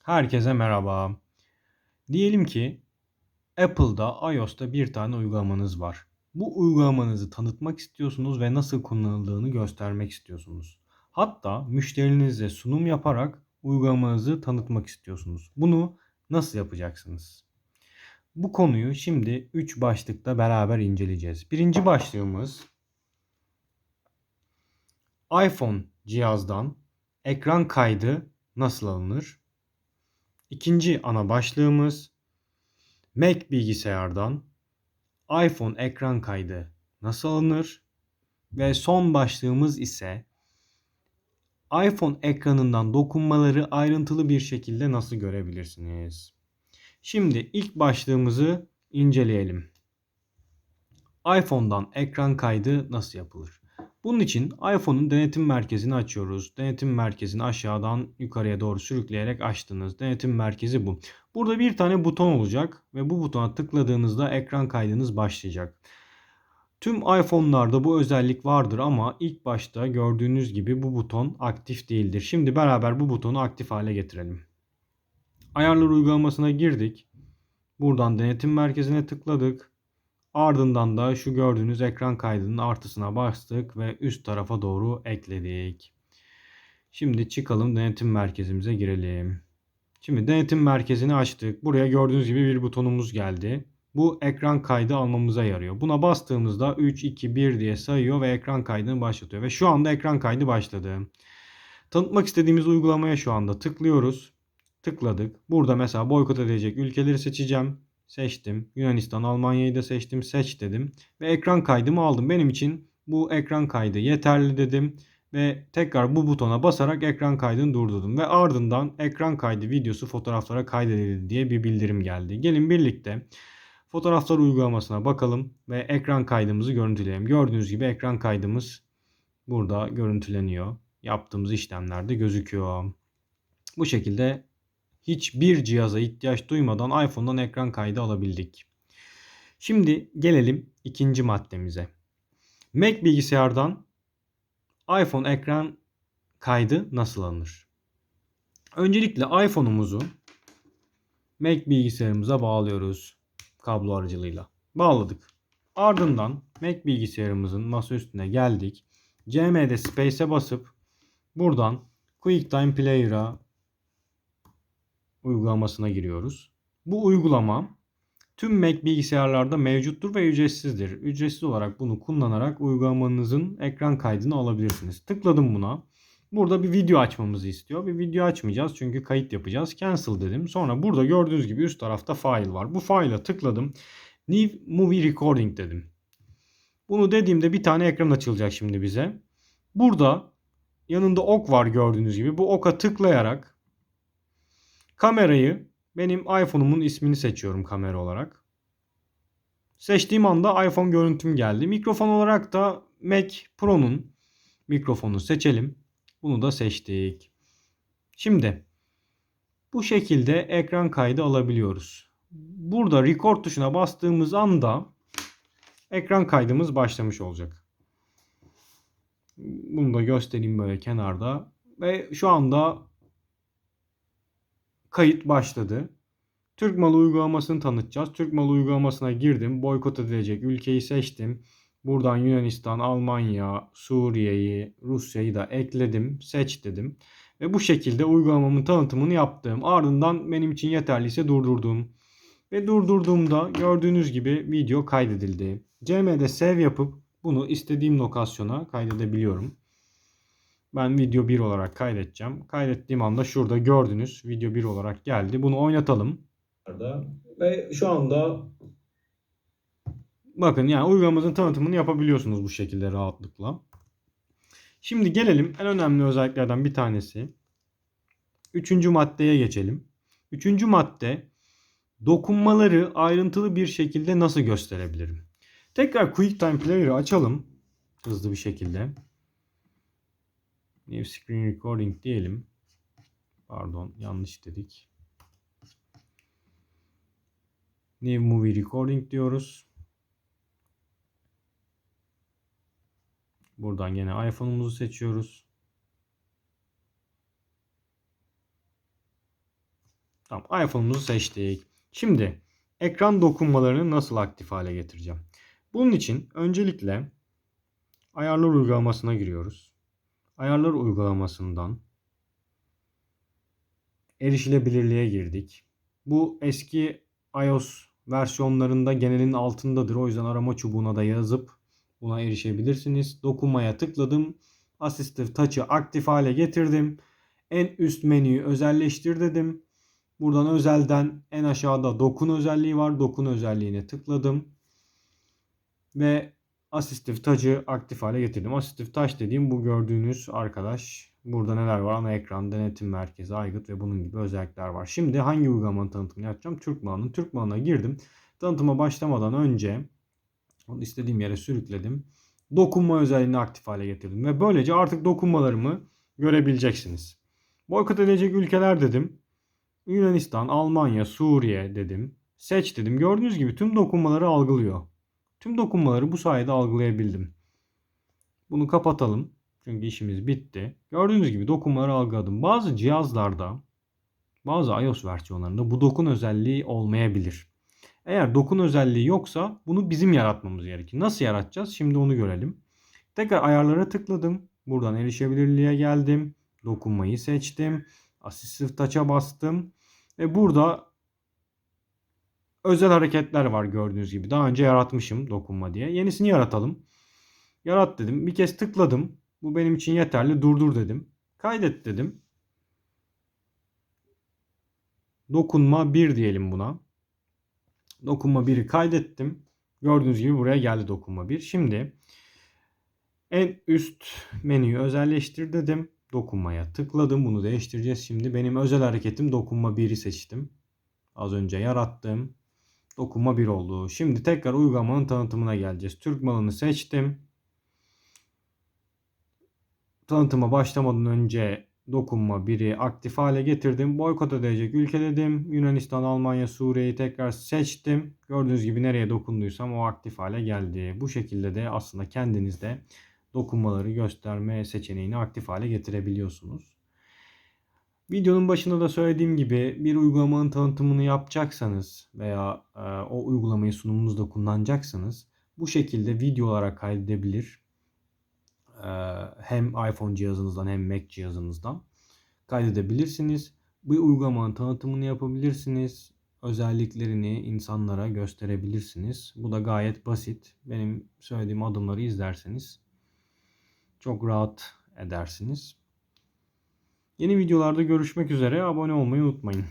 Herkese merhaba. Diyelim ki Apple'da iOS'ta bir tane uygulamanız var. Bu uygulamanızı tanıtmak istiyorsunuz ve nasıl kullanıldığını göstermek istiyorsunuz. Hatta müşterinize sunum yaparak uygulamanızı tanıtmak istiyorsunuz. Bunu nasıl yapacaksınız? Bu konuyu şimdi 3 başlıkta beraber inceleyeceğiz. Birinci başlığımız iPhone cihazdan ekran kaydı nasıl alınır? İkinci ana başlığımız Mac bilgisayardan iPhone ekran kaydı nasıl alınır? Ve son başlığımız ise iPhone ekranından dokunmaları ayrıntılı bir şekilde nasıl görebilirsiniz? Şimdi ilk başlığımızı inceleyelim. iPhone'dan ekran kaydı nasıl yapılır? Bunun için iPhone'un denetim merkezini açıyoruz. Denetim merkezini aşağıdan yukarıya doğru sürükleyerek açtınız. Denetim merkezi bu. Burada bir tane buton olacak ve bu butona tıkladığınızda ekran kaydınız başlayacak. Tüm iPhone'larda bu özellik vardır ama ilk başta gördüğünüz gibi bu buton aktif değildir. Şimdi beraber bu butonu aktif hale getirelim. Ayarlar uygulamasına girdik. Buradan denetim merkezine tıkladık. Ardından da şu gördüğünüz ekran kaydının artısına bastık ve üst tarafa doğru ekledik. Şimdi çıkalım denetim merkezimize girelim. Şimdi denetim merkezini açtık. Buraya gördüğünüz gibi bir butonumuz geldi. Bu ekran kaydı almamıza yarıyor. Buna bastığımızda 3, 2, 1 diye sayıyor ve ekran kaydını başlatıyor. Ve şu anda ekran kaydı başladı. Tanıtmak istediğimiz uygulamaya şu anda tıklıyoruz. Tıkladık. Burada mesela boykot edecek ülkeleri seçeceğim. Seçtim. Yunanistan, Almanya'yı da seçtim. Seç dedim. Ve ekran kaydımı aldım. Benim için bu ekran kaydı yeterli dedim. Ve tekrar bu butona basarak ekran kaydını durdurdum. Ve ardından ekran kaydı videosu fotoğraflara kaydedildi diye bir bildirim geldi. Gelin birlikte fotoğraflar uygulamasına bakalım ve ekran kaydımızı görüntüleyelim. Gördüğünüz gibi ekran kaydımız burada görüntüleniyor. Yaptığımız işlemlerde gözüküyor. Bu şekilde hiçbir cihaza ihtiyaç duymadan iPhone'dan ekran kaydı alabildik. Şimdi gelelim ikinci maddemize. Mac bilgisayardan iPhone ekran kaydı nasıl alınır? Öncelikle iPhone'umuzu Mac bilgisayarımıza bağlıyoruz kablo aracılığıyla. Bağladık. Ardından Mac bilgisayarımızın masa üstüne geldik. CM'de Space'e basıp buradan QuickTime Player'a uygulamasına giriyoruz. Bu uygulama tüm Mac bilgisayarlarda mevcuttur ve ücretsizdir. Ücretsiz olarak bunu kullanarak uygulamanızın ekran kaydını alabilirsiniz. Tıkladım buna. Burada bir video açmamızı istiyor. Bir video açmayacağız çünkü kayıt yapacağız. Cancel dedim. Sonra burada gördüğünüz gibi üst tarafta file var. Bu file'a tıkladım. New Movie Recording dedim. Bunu dediğimde bir tane ekran açılacak şimdi bize. Burada yanında ok var gördüğünüz gibi. Bu oka tıklayarak Kamerayı benim iPhone'umun ismini seçiyorum kamera olarak. Seçtiğim anda iPhone görüntüm geldi. Mikrofon olarak da Mac Pro'nun mikrofonu seçelim. Bunu da seçtik. Şimdi bu şekilde ekran kaydı alabiliyoruz. Burada record tuşuna bastığımız anda ekran kaydımız başlamış olacak. Bunu da göstereyim böyle kenarda. Ve şu anda kayıt başladı. Türk malı uygulamasını tanıtacağız. Türk malı uygulamasına girdim. Boykot edilecek ülkeyi seçtim. Buradan Yunanistan, Almanya, Suriye'yi, Rusya'yı da ekledim. Seç dedim. Ve bu şekilde uygulamamın tanıtımını yaptım. Ardından benim için yeterliyse durdurdum. Ve durdurduğumda gördüğünüz gibi video kaydedildi. CM'de save yapıp bunu istediğim lokasyona kaydedebiliyorum. Ben video 1 olarak kaydedeceğim. Kaydettiğim anda şurada gördünüz. Video 1 olarak geldi. Bunu oynatalım. Ve şu anda bakın yani uygulamamızın tanıtımını yapabiliyorsunuz bu şekilde rahatlıkla. Şimdi gelelim en önemli özelliklerden bir tanesi. Üçüncü maddeye geçelim. Üçüncü madde dokunmaları ayrıntılı bir şekilde nasıl gösterebilirim? Tekrar QuickTime Player'ı açalım hızlı bir şekilde. New Screen Recording diyelim. Pardon yanlış dedik. New Movie Recording diyoruz. Buradan yine iPhone'umuzu seçiyoruz. Tamam iPhone'umuzu seçtik. Şimdi ekran dokunmalarını nasıl aktif hale getireceğim? Bunun için öncelikle ayarlar uygulamasına giriyoruz. Ayarlar uygulamasından erişilebilirliğe girdik. Bu eski iOS versiyonlarında genelin altındadır. O yüzden arama çubuğuna da yazıp buna erişebilirsiniz. Dokunmaya tıkladım. Assistive Touch'ı aktif hale getirdim. En üst menüyü özelleştir dedim. Buradan özelden en aşağıda dokun özelliği var. Dokun özelliğine tıkladım. Ve Assistive Touch'ı aktif hale getirdim. Assistive Touch dediğim bu gördüğünüz arkadaş. Burada neler var? Ana ekran, denetim merkezi, aygıt ve bunun gibi özellikler var. Şimdi hangi uygulamanın tanıtımını yapacağım? Türk Malı'nın. Türk Malı'na girdim. Tanıtıma başlamadan önce onu istediğim yere sürükledim. Dokunma özelliğini aktif hale getirdim. Ve böylece artık dokunmalarımı görebileceksiniz. Boykot edilecek ülkeler dedim. Yunanistan, Almanya, Suriye dedim. Seç dedim. Gördüğünüz gibi tüm dokunmaları algılıyor. Tüm dokunmaları bu sayede algılayabildim. Bunu kapatalım. Çünkü işimiz bitti. Gördüğünüz gibi dokunmaları algıladım. Bazı cihazlarda bazı iOS versiyonlarında bu dokun özelliği olmayabilir. Eğer dokun özelliği yoksa bunu bizim yaratmamız gerekir. Nasıl yaratacağız? Şimdi onu görelim. Tekrar ayarlara tıkladım. Buradan erişebilirliğe geldim. Dokunmayı seçtim. Assistive Touch'a bastım. Ve burada özel hareketler var gördüğünüz gibi. Daha önce yaratmışım dokunma diye. Yenisini yaratalım. Yarat dedim. Bir kez tıkladım. Bu benim için yeterli. Durdur dedim. Kaydet dedim. Dokunma 1 diyelim buna. Dokunma 1'i kaydettim. Gördüğünüz gibi buraya geldi dokunma 1. Şimdi en üst menüyü özelleştir dedim. Dokunmaya tıkladım. Bunu değiştireceğiz şimdi. Benim özel hareketim dokunma 1'i seçtim. Az önce yarattım. Dokunma 1 oldu. Şimdi tekrar uygulamanın tanıtımına geleceğiz. Türk malını seçtim. Tanıtıma başlamadan önce dokunma biri aktif hale getirdim. Boykot edecek ülke dedim. Yunanistan, Almanya, Suriye'yi tekrar seçtim. Gördüğünüz gibi nereye dokunduysam o aktif hale geldi. Bu şekilde de aslında kendinizde dokunmaları gösterme seçeneğini aktif hale getirebiliyorsunuz. Videonun başında da söylediğim gibi bir uygulamanın tanıtımını yapacaksanız veya e, o uygulamayı sunumunuzda kullanacaksanız bu şekilde video olarak kaydedebilir hem iPhone cihazınızdan hem Mac cihazınızdan kaydedebilirsiniz. Bu uygulamanın tanıtımını yapabilirsiniz. Özelliklerini insanlara gösterebilirsiniz. Bu da gayet basit. Benim söylediğim adımları izlerseniz çok rahat edersiniz. Yeni videolarda görüşmek üzere. Abone olmayı unutmayın.